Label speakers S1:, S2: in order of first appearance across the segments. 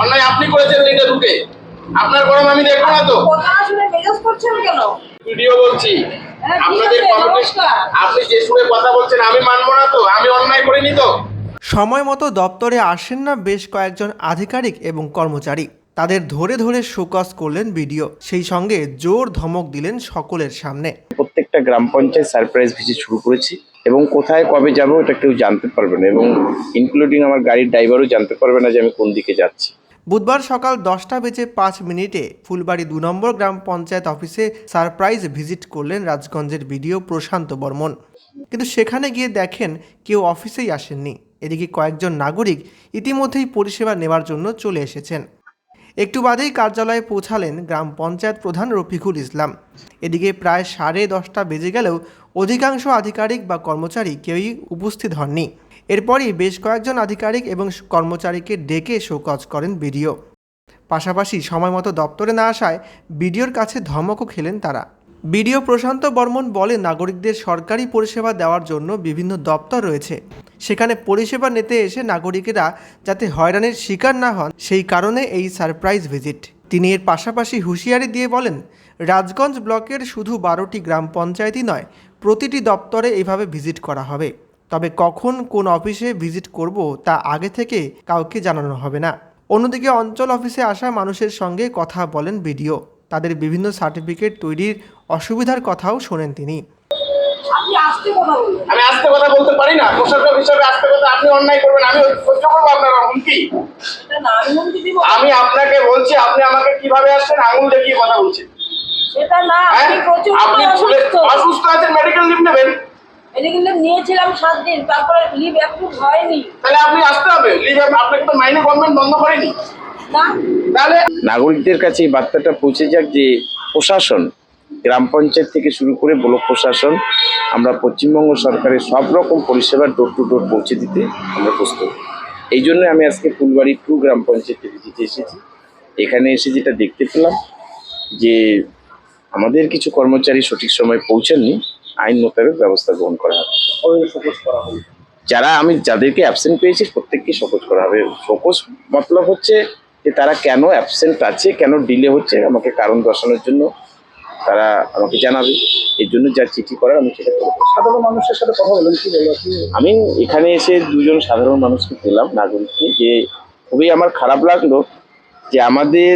S1: অন্যায় আপনি করেছেন লিটে ঢুকে আপনার গরম আমি দেখব না তো।
S2: কথা শুনে মেজাজ করছেন কেন?
S1: ভিডিও বলছি।
S2: হ্যাঁ,
S1: আপনাদের। আপনি যে সুরে কথা বলছেন আমি মানবো না তো। আমি অন্যায় করিনি তো।
S3: সময় মতো দপ্তরে আসেন না বেশ কয়েকজন আধিকারিক এবং কর্মচারী। তাদের ধরে ধরে শোকজ করলেন ভিডিও সেই সঙ্গে জোর ধমক দিলেন সকলের সামনে।
S4: প্রত্যেকটা গ্রাম পঞ্চায়েত সারপ্রাইজ ভিজিট শুরু করেছি এবং কোথায় কবে যাব এটা কেউ জানতে পারবে না এবং ইনক্লুডিং আমার গাড়ির ড্রাইভারও জানতে পারবে না যে আমি কোন দিকে যাচ্ছি।
S3: বুধবার সকাল দশটা বেজে পাঁচ মিনিটে ফুলবাড়ি দু নম্বর গ্রাম পঞ্চায়েত অফিসে সারপ্রাইজ ভিজিট করলেন রাজগঞ্জের বিডিও প্রশান্ত বর্মন। কিন্তু সেখানে গিয়ে দেখেন কেউ অফিসেই আসেননি। এদিকে কয়েকজন নাগরিক ইতিমধ্যেই পরিষেবা নেওয়ার জন্য চলে এসেছেন। একটু বাদেই কার্যালয়ে পৌঁছালেন গ্রাম পঞ্চায়েত প্রধান রফিকুল ইসলাম। এদিকে প্রায় সাড়ে দশটা বেজে গেলেও অধিকাংশ আধিকারিক বা কর্মচারী কেউই উপস্থিত হননি। এরপরই বেশ কয়েকজন আধিকারিক এবং কর্মচারীকে ডেকে শোকজ করেন বিডিও। পাশাপাশি সময় মতো দপ্তরে না আসায় বিডিওর কাছে ধমকও খেলেন তারা। বিডিও প্রশান্ত বর্মন বলে নাগরিকদের সরকারি পরিষেবা দেওয়ার জন্য বিভিন্ন দপ্তর রয়েছে। সেখানে পরিষেবা নিতে এসে নাগরিকেরা যাতে হয়রানির শিকার না হন, সেই কারণে এই সারপ্রাইজ ভিজিট। তিনি এর পাশাপাশি হুঁশিয়ারি দিয়ে বলেন, রাজগঞ্জ ব্লকের শুধু বারোটি গ্রাম পঞ্চায়েতই নয়, প্রতিটি দপ্তরে এইভাবে ভিজিট করা হবে। তবে কখন কোন অফিসে ভিজিট করব তা আগে থেকে কাউকে জানানো হবে না। অন্যদিকে অঞ্চল অফিসে আসা মানুষের সঙ্গে কথা বলেন বিডিও। তাদের বিভিন্ন সার্টিফিকেট তৈরির অসুবিধার কথাও শোনেন তিনি।
S2: আপনি আসতে কথা
S1: আমি বলতে পারি না। প্রশাসক হিসাবে আস্তে কথা আপনি অন্যায় করবেন। আমি সহ্য করব আপনার হুমকি
S2: আমি
S1: আমি আপনাকে বলছি আপনি আমাকে কীভাবে আসছেন আঙুল দেখিয়ে কথা বলছেন?
S2: সেটা না
S1: হ্যাঁ?
S2: আপনি অসুস্থ।
S1: আছেন মেডিকেল লিভ নেবেন।
S2: এটা কিন্তু নিয়েছিলাম সাত দিন তারপরে লিভ অ্যাপ্রুভ হয়নি।
S1: তাহলে আপনি আসতে হবে লিভ আপনাকে তো মাইনে গভর্নমেন্ট বন্ধ করেনি। তাহলে
S4: নাগরিকদের কাছে এই বার্তাটা পৌঁছে যাক যে প্রশাসন গ্রাম পঞ্চায়েত থেকে শুরু করে ব্লক প্রশাসন আমরা পশ্চিমবঙ্গ সরকারের সব রকম পরিষেবা ডোর টু ডোর পৌঁছে দিতে আমরা প্রস্তুত। এই জন্য আমি আজকে ফুলবাড়ি টু গ্রাম পঞ্চায়েতে ভিজিটে এসেছি। এখানে এসে যেটা দেখতে পেলাম যে আমাদের কিছু কর্মচারী সঠিক সময় পৌঁছাননি। আইন মোতাবেক ব্যবস্থা গ্রহণ করা হবে। যারা আমি যাদেরকে অ্যাবসেন্ট পেয়েছি প্রত্যেককে শোকজ করা হবে। শোকজ মতলব হচ্ছে যে তারা কেন অ্যাবসেন্ট আছে কেন ডিলে হচ্ছে আমাকে কারণ দর্শানোর জন্য তারা আমাকে জানাবে। এর জন্য যা চিঠি করার আমি সেটা করব।
S5: সাধারণ মানুষের সাথে কথা বলেন কি
S4: আমি এখানে এসে দুজন সাধারণ মানুষকে পেলাম নাগরিককে যে খুবই আমার খারাপ লাগল যে আমাদের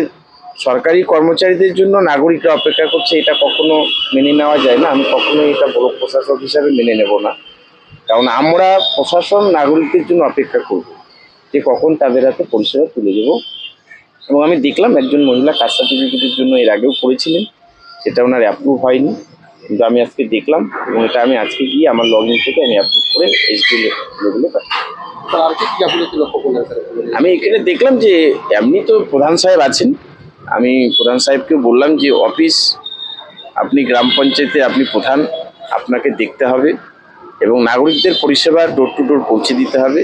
S4: সরকারি কর্মচারীদের জন্য নাগরিকরা অপেক্ষা করছে এটা কখনো মেনে নেওয়া যায় না। আমি কখনোই এটা ব্লক প্রশাসক হিসাবে মেনে নেব না। কারণ আমরা প্রশাসন নাগরিকদের জন্য অপেক্ষা করব যে কখন তাদের হাতে পরিষেবা তুলে দেবো। এবং আমি দেখলাম একজন মহিলা কাস্ট সার্টিফিকেটের জন্য এর আগেও করেছিলেন সেটা ওনার অ্যাপ্রুভ হয়নি। কিন্তু আমি আজকে দেখলাম এবং এটা আমি আজকে গিয়ে আমার লগ ইন থেকে আমি অ্যাপ্রুভ করে এইচডি লেভেলে আমি এখানে দেখলাম যে এমনি তো প্রধান সাহেব আছেন আমি প্রধান সাহেবকে বললাম যে অফিস আপনি গ্রাম পঞ্চায়েতে আপনি প্রধান আপনাকে দেখতে হবে এবং নাগরিকদের পরিষেবা ডোর টু ডোর পৌঁছে দিতে হবে।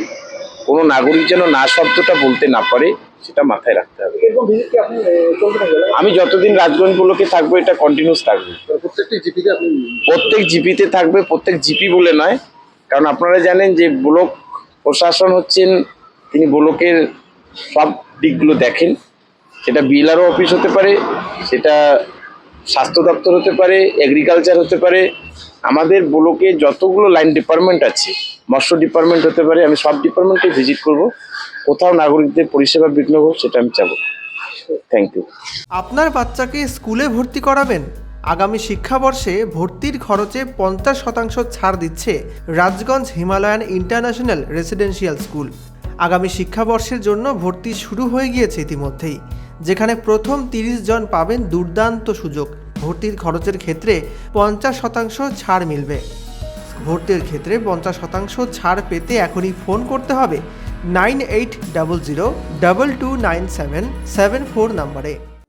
S4: কোনো নাগরিক যেন না শব্দটা বলতে না পারে সেটা মাথায় রাখতে হবে। আমি যতদিন রাজগঞ্জ ব্লকে থাকব এটা কন্টিনিউস থাকবে।
S5: আপনি
S4: প্রত্যেক জিপিতে থাকবে প্রত্যেক জিপি বলে নয়। কারণ আপনারা জানেন যে ব্লক প্রশাসন হচ্ছেন তিনি ব্লকের সব দিকগুলো দেখেন। সেটা বিএলআরও অফিস হতে পারে, সেটা স্বাস্থ্য দপ্তর হতে পারে এগ্রিকালচার হতে পারে। আমাদের ব্লকে যতগুলো লাইন ডিপার্টমেন্ট আছে, মৎস্য ডিপার্টমেন্ট হতে পারে, আমি সব ডিপার্টমেন্টে ভিজিট করব। কোথাও নাগরিকদের পরিষেবা বিঘ্ন হোক, সেটা আমি চাবো। থ্যাংক ইউ
S3: আপনার বাচ্চাকে স্কুলে ভর্তি করাবেন। আগামী শিক্ষাবর্ষে ভর্তির খরচে পঞ্চাশ শতাংশ ছাড় দিচ্ছে Rajganj Himalayan international residential school. আগামী শিক্ষাবর্ষের জন্য ভর্তি শুরু হয়ে গিয়েছে ইতিমধ্যেই। যেখানে প্রথম তিরিশ জন পাবেন দুর্দান্ত সুযোগ। ভর্তির খরচের ক্ষেত্রে পঞ্চাশ শতাংশ ছাড় মিলবে। ভর্তির ক্ষেত্রে পঞ্চাশ শতাংশ ছাড় পেতে এখনই ফোন করতে হবে nine eight double zero double two nine seven seven four নাম্বারে।